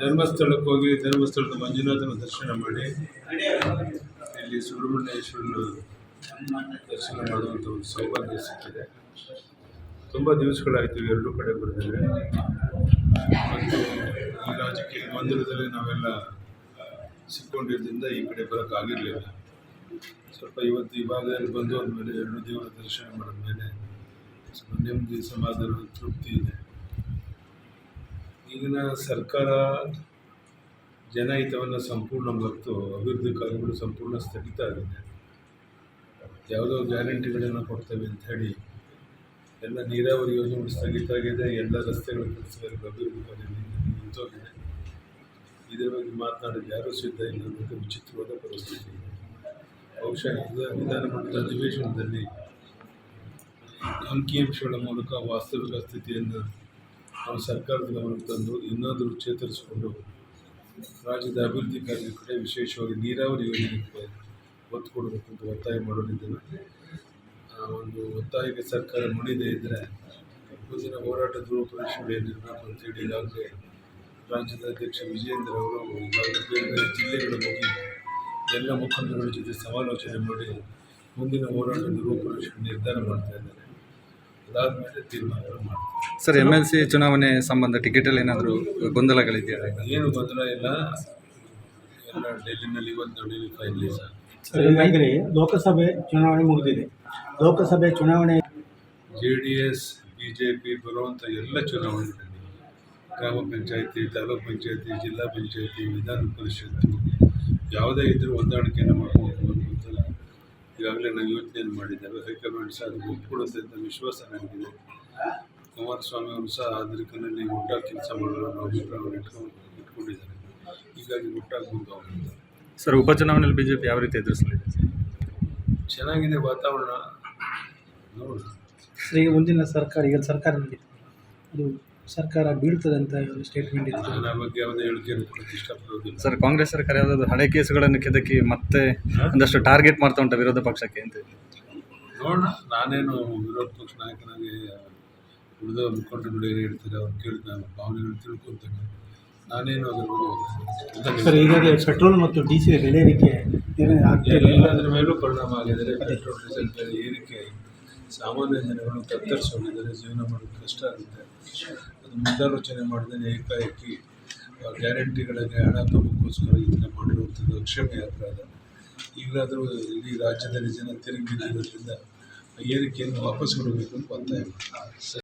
ಧರ್ಮಸ್ಥಳಕ್ಕೆ ಹೋಗಿ ಧರ್ಮಸ್ಥಳದ ಮಂಜುನಾಥನ ದರ್ಶನ ಮಾಡಿ, ಇಲ್ಲಿ ಸುಬ್ರಹ್ಮಣ್ಯೇಶ್ವರನ ದರ್ಶನ ಮಾಡುವಂಥ ಒಂದು ಸೌಭಾಗ್ಯ ಸಿಕ್ಕಿದೆ. ತುಂಬ ದಿವಸಗಳಾಯಿತು ಎರಡೂ ಕಡೆ ಬರ್ತೇವೆ ಮತ್ತು ಈ ರಾಜಕೀಯ ಮಂದಿರದಲ್ಲಿ ನಾವೆಲ್ಲ ಸಿಕ್ಕೊಂಡಿದ್ದರಿಂದ ಈ ಕಡೆ ಬರೋಕ್ಕಾಗಿರಲಿಲ್ಲ. ಸ್ವಲ್ಪ ಇವತ್ತು ಈ ಭಾಗದಲ್ಲಿ ಬಂದು ಅಂದಮೇಲೆ ಎರಡು ದೇವರ ದರ್ಶನ ಮಾಡಿದ್ಮೇಲೆ ಸ್ವಲ್ಪ ನೆಮ್ಮದಿ, ಸಮಾಧಾನ, ತೃಪ್ತಿ ಇದೆ. ಈಗಿನ ಸರ್ಕಾರ ಜನಹಿತವನ್ನು ಸಂಪೂರ್ಣ ಮತ್ತು ಅಭಿವೃದ್ಧಿ ಕಾರ್ಯಗಳು ಸಂಪೂರ್ಣ ಸ್ಥಗಿತ ಆಗಿದೆ. ಯಾವುದೋ ಗ್ಯಾರಂಟಿಗಳನ್ನು ಕೊಡ್ತೇವೆ ಅಂತ ಹೇಳಿ ಎಲ್ಲ ನೀರಾವರಿ ಯೋಜನೆಗಳು ಸ್ಥಗಿತ ಆಗಿದೆ, ಎಲ್ಲ ರಸ್ತೆಗಳು ಕೆಲಸಗಳು ಅಭಿವೃದ್ಧಿ ಕಾರ್ಯ ನಿಂತೋಗಿದೆ. ಇದರ ಬಗ್ಗೆ ಮಾತನಾಡಲು ಯಾರೂ ಸಿದ್ಧ ಇಲ್ಲ ಅನ್ನೋದು ವಿಚಿತ್ರವಾದ ಪರಿಸ್ಥಿತಿ. ಬಹುಶಃ ವಿಧಾನಮಂಡಲ ಅಧಿವೇಶನದಲ್ಲಿ ಅಂಕಿಅಂಶಗಳ ಮೂಲಕ ವಾಸ್ತವಿಕ ಸ್ಥಿತಿಯನ್ನು ನಾವು ಸರ್ಕಾರದ ಗಮನಕ್ಕೆ ತಂದು ಇನ್ನೊಂದು ಚೇತರಿಸಿಕೊಂಡು ರಾಜ್ಯದ ಅಭಿವೃದ್ಧಿ ಕಾರ್ಯದ ಕಡೆ ವಿಶೇಷವಾಗಿ ನೀರಾವರಿ ಯೋಜನೆಗೆ ಒತ್ತು ಕೊಡಬೇಕು ಅಂತ ಒತ್ತಾಯ ಆ, ಒಂದು ಒತ್ತಾಯಕ್ಕೆ ಸರ್ಕಾರ ಮಣಿದೇ ಇದ್ದರೆ ಮುಂದಿನ ಹೋರಾಟದ ರೂಪುರೇಷೆಗಳು ಏನಿರಬೇಕು ಅಂತೇಳಿ ಈಗಾಗಲೇ ರಾಜ್ಯದ ಅಧ್ಯಕ್ಷ ವಿಜಯೇಂದ್ರ ಅವರು ಈಗಾಗಲೇ ಜಿಲ್ಲೆಗಳಿಗೆ ಹೋಗಿ ಎಲ್ಲ ಮುಖಂಡಗಳ ಜೊತೆ ಸಮಾಲೋಚನೆ ಮಾಡಿ ಮುಂದಿನ ಹೋರಾಟದ ರೂಪರೇಷೆ ನಿರ್ಧಾರ ಮಾಡ್ತಾ ಇದ್ದಾರೆ. ಅದಾದಮೇಲೆ ತೀರ್ಮಾನಗಳು ಮಾಡ್ತಾರೆ. ಸರ್ ಎಂ ಎಲ್ ಸಿ ಚುನಾವಣೆ ಸಂಬಂಧ ಟಿಕೆಟಲ್ಲಿ ಏನಾದರೂ ಗೊಂದಲಗಳಿದೆಯಾ? ಏನು ಗೊಂದಲ ಇಲ್ಲ. ಎಲ್ಲ ಇವತ್ತು ಫೈನಲಿಸ್ ಸರ್. ಈಗಾಗಲೇ ಲೋಕಸಭೆ ಚುನಾವಣೆ ಮುಗಿದಿದೆ. ಲೋಕಸಭೆ ಚುನಾವಣೆ J D S B J P ಬರುವಂಥ ಎಲ್ಲ ಚುನಾವಣೆಗಳಲ್ಲಿ ಗ್ರಾಮ ಪಂಚಾಯತಿ ತಾಲೂಕು ಪಂಚಾಯತಿ ಜಿಲ್ಲಾ ಪಂಚಾಯತಿ ವಿಧಾನ ಪರಿಷತ್ತು ಯಾವುದೇ ಇದ್ದರೂ ಹೊಂದಾಣಿಕೆಯನ್ನು ಮಾಡ್ಕೊಂಡು ಅಂತ ಈಗಾಗಲೇ ನಾವು ಯೋಚನೆಯನ್ನು ಮಾಡಿದ್ದೇವೆ ಹೈಕಮಾಂಡ್ ಸಹ ಅದು ಒಪ್ಪಿಕೊಡುತ್ತೆ ಅಂತ ವಿಶ್ವಾಸ ನನಗಿದೆ. ಕುಮಾರಸ್ವಾಮಿ ಅವರು ಸಹ ದಿಕ್ಕಿನಲ್ಲಿ ಒಟ್ಟಾಗಿ ಕೆಲಸ ಮಾಡಲು ಅಭಿಪ್ರಾಯವನ್ನು ಇಟ್ಕೊಂಡು ಇಟ್ಕೊಂಡಿದ್ದಾರೆ. ಹೀಗಾಗಿ ಒಟ್ಟಾಗಿ ಮುಂದೆ ಹೋಗ್ತಾರೆ ಸರ್ ಉಪಚುನಾವಣೆಯಲ್ಲಿ ಬಿ ಜೆ ಪಿ ಯಾವ ರೀತಿ ಎದುರಿಸಲಿದೆ? ಚೆನ್ನಾಗಿದೆ ವಾತಾವರಣ. ನೋಡೋಣ ಈಗ ಮುಂದಿನ ಸರ್ಕಾರ ಈಗ ಸರ್ಕಾರದಲ್ಲಿ ಅದು ಸರ್ಕಾರ ಬೀಳ್ತದೆ ಅಂತ ಸ್ಟೇಟ್ಮೆಂಟ್ ಇತ್ತು. ಅದರ ಬಗ್ಗೆ ಯಾವುದೇ ಹೇಳಿಕೆಯನ್ನು ಕೊಡೋಕ್ಕೆ ಇಷ್ಟಪಡೋದಿಲ್ಲ ಸರ್ ಕಾಂಗ್ರೆಸ್ ಸರ್ಕಾರ ಯಾವುದಾದ್ರು ಹಳೆ ಕೇಸುಗಳನ್ನು ಕೆದಕಿ ಮತ್ತೆ ಒಂದಷ್ಟು ಟಾರ್ಗೆಟ್ ಮಾಡ್ತಾ ಉಂಟ ವಿರೋಧ ಪಕ್ಷಕ್ಕೆ ಅಂತ ನೋಡೋಣ ನಾನೇನು ವಿರೋಧ ಪಕ್ಷ ನಾಯಕನಾಗಿ ಉಳಿದ ಮುಖಂಡರುಗಳು ಏನು ಹೇಳ್ತಾರೆ ಅವ್ರು ಕೇಳಿ ನಾನು ಭಾವನೆಗಳು ತಿಳ್ಕೊತೇನೆ ನಾನೇನು ಅದ್ರ ಬಗ್ಗೆ ಸರ್ ಈಗಾಗಲೇ ಪೆಟ್ರೋಲ್ ಮತ್ತು ಡೀಸೆಲ್ ಬೆಲೆ ಏರಿಕೆ ಎಲ್ಲದರ ಮೇಲೂ ಪರಿಣಾಮ ಆಗಿದ್ದಾರೆ ಪೆಟ್ರೋಲ್ ಡೀಸೆಲ್ ಬೆಲೆ ಏರಿಕೆ ಸಾಮಾನ್ಯ ಜನಗಳು ತತ್ತರಿಸೋಗಿದ್ದಾರೆ ಜೀವನ ಮಾಡೋದು ಕಷ್ಟ ಆಗುತ್ತೆ. ಅದು ಮುಂದಾಲೋಚನೆ ಮಾಡಿದ್ರೆ ಏಕಾಏಕಿ ಗ್ಯಾರಂಟಿಗಳಿಗೆ ಹಣ ತಗೋಕ್ಕೋಸ್ಕರ ಇದನ್ನು ಮಾಡಿರುವಂಥದ್ದು ಕ್ಷಮೆ ಅಪರಾಧ ಈಗಲಾದರೂ ಇಡೀ ರಾಜ್ಯದಲ್ಲಿ ಜನ ತಿರುಗಿ ಏರಿಕೆಯನ್ನು ವಾಪಸ್ ಕೊಡಬೇಕು ಅಂತ ಒತ್ತಾಯ ಮಾಡ್ತಾರೆ